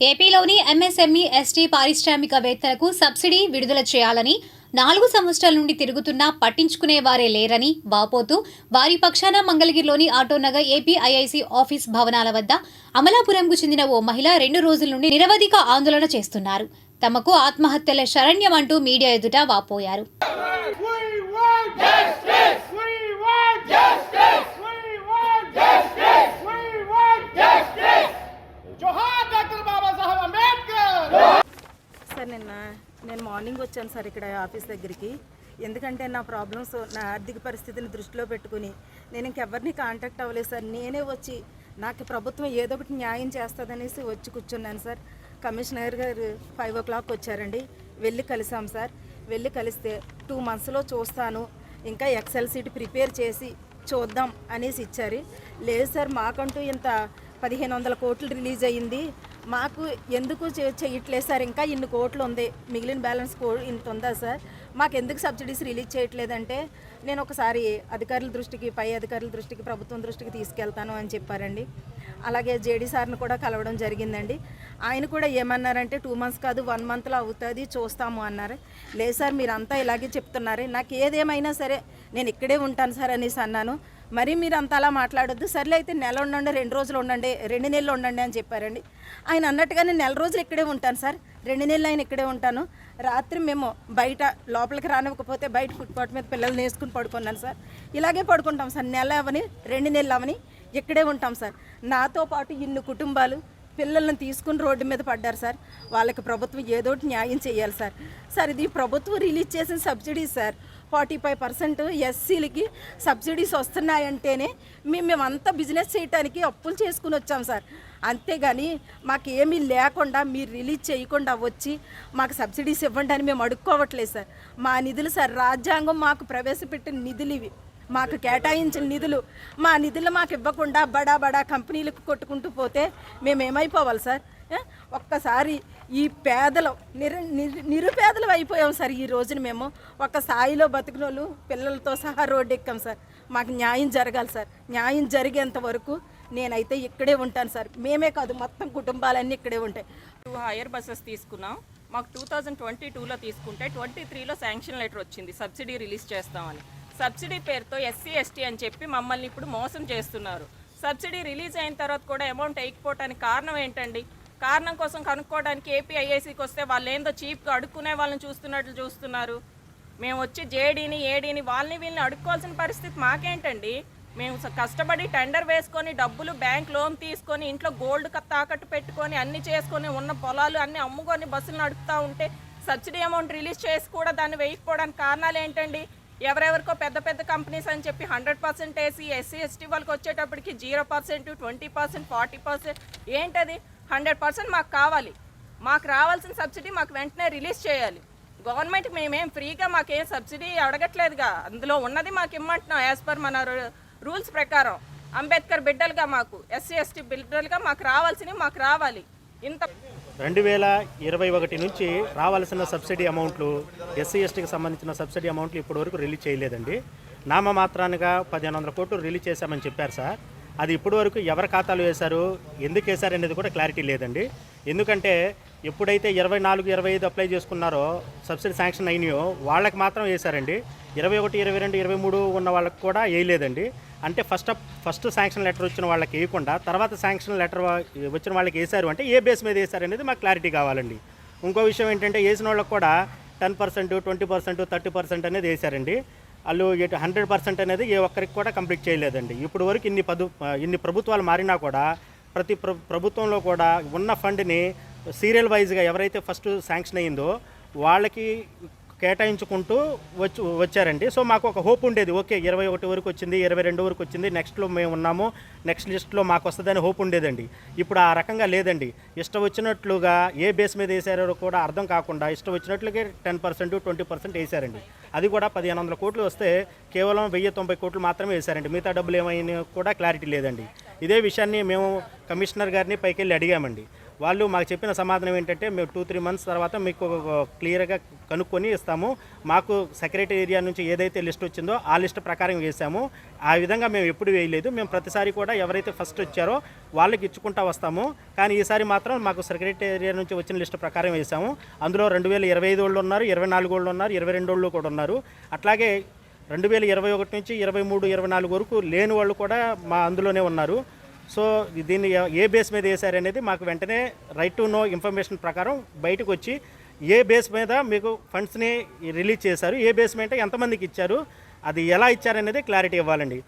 ఏపీలోని MSME ST పారిశ్రామికవేత్తలకు subsidy విడుదల చేయాలని నాలుగు సంవత్సరాల నుండి తిరుగుతున్నా పట్టించుకునే వారే లేరని వాపోతూ వారి పక్షాన మంగళగిరిలోని ఆటోనగర్ ఏపీఐఐసి ఆఫీస్ భవనాల వద్ద అమలాపురంకు చెందిన ఓ మహిళ రెండు రోజుల నుండి నిరవధిక ఆందోళన చేస్తున్నారు. తమకు ఆత్మహత్యల శరణ్యం అంటూ మీడియా ఎదుట వాపోయారు. సార్ నిన్న నేను మార్నింగ్ వచ్చాను సార్ ఇక్కడ ఆఫీస్ దగ్గరికి. ఎందుకంటే నా ప్రాబ్లమ్స్ నా ఆర్థిక పరిస్థితిని దృష్టిలో పెట్టుకుని నేను ఇంకెవరిని కాంటాక్ట్ అవ్వలేదు సార్. నేనే వచ్చి నాకు ప్రభుత్వం ఏదో ఒకటి న్యాయం చేస్తుందనేసి వచ్చి కూర్చున్నాను సార్. కమిషనర్ గారు ఫైవ్ ఓ క్లాక్ వచ్చారండి. వెళ్ళి కలిసాం సార్. వెళ్ళి కలిస్తే టూ మంత్స్లో చూస్తాను. ఇంకా ఎక్సెల్ సీట్ ప్రిపేర్ చేసి చూద్దాం అనేసి ఇచ్చారు. లేదు సార్ మాకంటూ ఇంత పదిహేను వందల కోట్లు రిలీజ్ అయ్యింది. మాకు ఎందుకు చేయట్లేదు సార్? ఇంకా ఇన్ని కోట్లు ఉంది. మిగిలిన బ్యాలెన్స్ కో ఇంత ఉందా సార్? మాకు ఎందుకు సబ్సిడీస్ రిలీజ్ చేయట్లేదంటే నేను ఒకసారి అధికారుల దృష్టికి పై అధికారుల దృష్టికి ప్రభుత్వం దృష్టికి తీసుకెళ్తాను అని చెప్పారండి. అలాగే జేడీ సార్ని కూడా కలవడం జరిగిందండి. ఆయన కూడా ఏమన్నారంటే టూ మంత్స్ కాదు వన్ మంత్లో అవుతుంది చూస్తాము అన్నారు. లేదు సార్ మీరంతా ఇలాగే చెప్తున్నారు. నాకు ఏదేమైనా సరే నేను ఇక్కడే ఉంటాను సార్ అనేసి అన్నాను. మరి మీరు అంత అలా మాట్లాడొద్దు. సర్లే అయితే నెల ఉండండి రెండు రోజులు ఉండండి రెండు నెలలు ఉండండి అని చెప్పారండి. ఆయన అన్నట్టుగానే నెల రోజులు ఇక్కడే ఉంటాను సార్. రెండు నెలలు ఆయన ఇక్కడే ఉంటాను. రాత్రి మేము బయట లోపలికి రానివ్వకపోతే బయట ఫుట్పాత్ మీద పిల్లల్ని వేసుకుని పడుకున్నాను సార్. ఇలాగే పడుకుంటాం సార్. నెల అవని రెండు నెలలు అవని ఇక్కడే ఉంటాం సార్. నాతో పాటు ఇన్ని కుటుంబాలు పిల్లల్ని తీసుకుని రోడ్డు మీద పడ్డారు సార్. వాళ్ళకి ప్రభుత్వం ఏదో ఒకటి న్యాయం చేయాలి సార్. సార్ ఇది ప్రభుత్వం రిలీజ్ చేసిన subsidy sir. Forty five percent ఎస్సీలకి సబ్సిడీస్ వస్తున్నాయంటేనే మేము మేమంతా బిజినెస్ చేయడానికి అప్పులు చేసుకుని వచ్చాం సార్. అంతేగాని మాకు ఏమీ లేకుండా మీరు రిలీజ్ చేయకుండా వచ్చి మాకు సబ్సిడీస్ ఇవ్వండి అని మేము అడుక్కోవట్లేదు సార్. మా నిధులు సార్ రాజ్యాంగం మాకు ప్రవేశపెట్టిన నిధులు ఇవి. మాకు కేటాయించిన నిధులు. మా నిధులు మాకు ఇవ్వకుండా బడా బడా కంపెనీలకు కొట్టుకుంటూ పోతే మేము ఏమైపోవాలి సార్ ఒక్కసారి ఈ పేదలు నిరు నిరు- నిరుపేదలు అయిపోయాం సార్ ఈ రోజున మేము. ఒక స్థాయిలో బతికినోళ్ళు పిల్లలతో సహా రోడ్డు ఎక్కాం సార్. మాకు న్యాయం జరగాలి సార్. న్యాయం జరిగేంత వరకు నేనైతే ఇక్కడే ఉంటాను సార్. మేమే కాదు మొత్తం కుటుంబాలన్నీ ఇక్కడే ఉంటాయి. టూ హైయర్ బస్సెస్ తీసుకున్నాం. మాకు టూ థౌజండ్ ట్వంటీ టూలో తీసుకుంటే ట్వంటీ త్రీలో శాంక్షన్ లెటర్ వచ్చింది సబ్సిడీ రిలీజ్ చేస్తామని. సబ్సిడీ పేరుతో ఎస్సీ ఎస్టీ అని చెప్పి మమ్మల్ని ఇప్పుడు మోసం చేస్తున్నారు. సబ్సిడీ రిలీజ్ అయిన తర్వాత కూడా అమౌంట్ వేయకపోవటానికి కారణం ఏంటండి? కారణం కోసం కనుక్కోవడానికి ఏపీఐఐసికి వస్తే వాళ్ళు ఏందో చీప్గా అడుక్కునే వాళ్ళని చూస్తున్నట్లు చూస్తున్నారు. మేము వచ్చి జేడీని ఏడీని వాళ్ళని వీళ్ళని అడుక్కోవాల్సిన పరిస్థితి మాకేంటండి? మేము కష్టపడి టెండర్ వేసుకొని డబ్బులు బ్యాంక్ లోన్ తీసుకొని ఇంట్లో గోల్డ్ తాకట్టు పెట్టుకొని అన్ని చేసుకొని ఉన్న పొలాలు అన్ని అమ్ముకొని బస్సులు నడుపుతూ ఉంటే సబ్సిడీ అమౌంట్ రిలీజ్ చేసి కూడా దాన్ని వేయకపోవడానికి కారణాలు ఏంటండి? ఎవరెవరికో పెద్ద పెద్ద కంపెనీస్ అని చెప్పి హండ్రెడ్ పర్సెంట్ వేసి ఎస్సీ ఎస్టీ వాళ్ళకి వచ్చేటప్పటికి zero percent twenty percent forty percent. ఏంటది? హండ్రెడ్ పర్సెంట్ మాకు కావాలి. మాకు రావాల్సిన సబ్సిడీ మాకు వెంటనే రిలీజ్ చేయాలి. గవర్నమెంట్ మేమేం ఫ్రీగా మాకేం సబ్సిడీ అడగట్లేదుగా. అందులో ఉన్నది మాకు ఇమ్మంటున్నాం యాజ్ పర్ మన రూల్స్ ప్రకారం. అంబేద్కర్ బిడ్డలుగా మాకు ఎస్సీ ఎస్టీ బిడ్డలుగా మాకు రావాల్సినవి మాకు రావాలి. ఇంత రెండు వేల ఇరవై ఒకటి నుంచి రావాల్సిన సబ్సిడీ అమౌంట్లు ఎస్సీ ఎస్టీకి సంబంధించిన సబ్సిడీ అమౌంట్లు ఇప్పటి వరకు రిలీజ్ చేయలేదండి. నామమాత్రానుగా పదిహేను వందల కోట్లు రిలీజ్ చేశామని చెప్పారు సార్. అది ఇప్పటి వరకు ఎవరి ఖాతాలు వేశారు ఎందుకు వేశారు అనేది కూడా క్లారిటీ లేదండి. ఎందుకంటే ఎప్పుడైతే ఇరవై నాలుగు ఇరవై ఐదు అప్లై చేసుకున్నారో సబ్సిడీ శాంక్షన్ అయినాయో వాళ్ళకి మాత్రం వేశారండి. ఇరవై ఒకటి ఇరవై రెండు ఇరవై మూడు ఉన్న వాళ్ళకి కూడా వేయలేదండి. అంటే first up first sanction letter వచ్చిన వాళ్ళకి వేయకుండా తర్వాత శాంక్షన్ లెటర్ వచ్చిన వాళ్ళకి వేశారు అంటే ఏ బేస్ మీద వేశారు అనేది మాకు క్లారిటీ కావాలండి. ఇంకో విషయం ఏంటంటే వేసిన వాళ్ళకి కూడా ten percent twenty percent thirty percent అనేది వేశారండి. వాళ్ళు ఇటు హండ్రెడ్ పర్సెంట్ అనేది ఏ ఒక్కరికి కూడా కంప్లీట్ చేయలేదండి. ఇప్పుడు వరకు ఇన్ని పదు ఇన్ని ప్రభుత్వాలు మారినా కూడా ప్రతి ప్ర ప్రభుత్వంలో కూడా ఉన్న ఫండ్ని సీరియల్ వైజ్గా ఎవరైతే ఫస్ట్ శాంక్షన్ అయ్యిందో వాళ్ళకి కేటాయించుకుంటూ వచ్చి వచ్చారండి. సో మాకు ఒక హోప్ ఉండేది. ఓకే ఇరవై ఒకటి వరకు వచ్చింది ఇరవై రెండు వరకు వచ్చింది నెక్స్ట్లో మేము ఉన్నాము నెక్స్ట్ లిస్ట్లో మాకు వస్తుందని హోప్ ఉండేదండి. ఇప్పుడు ఆ రకంగా లేదండి. ఇష్టం వచ్చినట్లుగా ఏ బేస్ మీద వేసారో కూడా అర్థం కాకుండా ఇష్టం వచ్చినట్లుగా టెన్ పర్సెంట్ ట్వంటీ పర్సెంట్ వేసారండి అది కూడా పదిహేను వందల కోట్లు వస్తే కేవలం వెయ్యి తొంభై కోట్లు మాత్రమే వేశారండి. మిగతా డబ్బులు ఏమైనా కూడా క్లారిటీ లేదండి. ఇదే విషయాన్ని మేము కమిషనర్ గారిని పైకి వెళ్ళి అడిగామండి. వాళ్ళు మాకు చెప్పిన సమాధానం ఏంటంటే మేము టూ త్రీ మంత్స్ తర్వాత మీకు క్లియర్గా కనుక్కొని ఇస్తాము. మాకు సెక్రటరీ ఏరియా నుంచి ఏదైతే లిస్ట్ వచ్చిందో ఆ లిస్ట్ ప్రకారం వేసాము. ఆ విధంగా మేము ఎప్పుడు వేయలేదు. మేము ప్రతిసారి కూడా ఎవరైతే ఫస్ట్ వచ్చారో వాళ్ళకి ఇచ్చుకుంటా వస్తాము. కానీ ఈసారి మాత్రం మాకు సెక్రటరీ ఏరియా నుంచి వచ్చిన లిస్ట్ ప్రకారం వేసాము. అందులో రెండు వేల ఇరవై ఐదు వాళ్ళు ఉన్నారు ఇరవై నాలుగు వాళ్ళు ఉన్నారు ఇరవై రెండు వాళ్ళు కూడా ఉన్నారు. అట్లాగే రెండు వేల ఇరవై ఒకటి నుంచి ఇరవై మూడు ఇరవై నాలుగు వరకు లేని వాళ్ళు కూడా మా అందులోనే ఉన్నారు. సో దీన్ని ఏ బేస్ మీద వేశారనేది మాకు వెంటనే రైట్ టు నో ఇన్ఫర్మేషన్ ప్రకారం బయటకు వచ్చి ఏ బేస్ మీద మీకు ఫండ్స్ని రిలీజ్ చేశారు ఏ బేస్ మీద ఎంతమందికి ఇచ్చారు అది ఎలా ఇచ్చారనేది క్లారిటీ ఇవ్వాలండి.